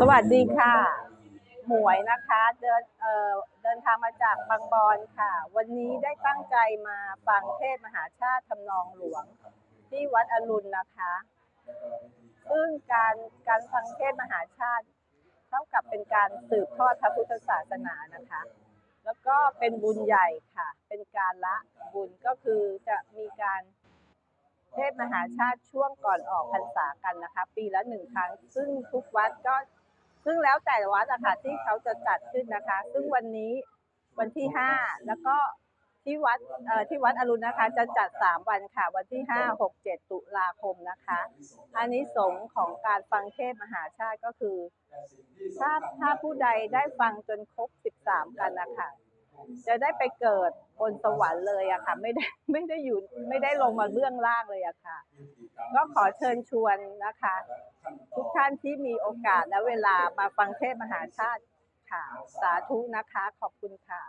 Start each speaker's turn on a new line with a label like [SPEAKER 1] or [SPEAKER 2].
[SPEAKER 1] สวัสดีค่ะ หมวยนะคะเดินเอ่อเดินทางมาจากบางบอนค่ะ วันนี้ได้ตั้งใจมาฟังเทศมหาชาติทำนองหลวง ที่วัดอรุณนะคะ ซึ่งการการฟังเทศมหาชาติ เท่ากับเป็นการสืบทอดพระพุทธศาสนานะคะ แล้วก็เป็นบุญใหญ่ค่ะ เป็นการละบุญก็คือจะมีการ เทศมหาชาติช่วงก่อนออกพรรษากันนะคะ ปีละหนึ่งครั้ง ซึ่งทุกวัดก็ซึ่งแล้วแต่วัดอะค่ะที่เขาจะจัดขึ้นนะคะ ซึ่งวันนี้วันที่ห้าแล้วก็ที่วัดเอ่อที่วัดอรุณนะคะ จะจัดสามวันค่ะ วันที่ห้าหกเจ็ดตุลาคมนะคะอันนี้สงส์ของการฟังเทศมหาชาติก็คือ ถ้าถ้าผู้ใดได้ฟังจนครบสิบสามกันนะคะ จะได้ไปเกิดบนสวรรค์เลยอะค่ะ ไม่ได้ไม่ได้อยู่ไม่ได้ลงมาเบื้องล่างเลยอะค่ะ ก็ขอเชิญชวนนะคะ ทุกท่านที่มีโอกาสและเวลามาฟังเทศมหาชาติค่ะ สาธุนะคะ ขอบคุณค่ะ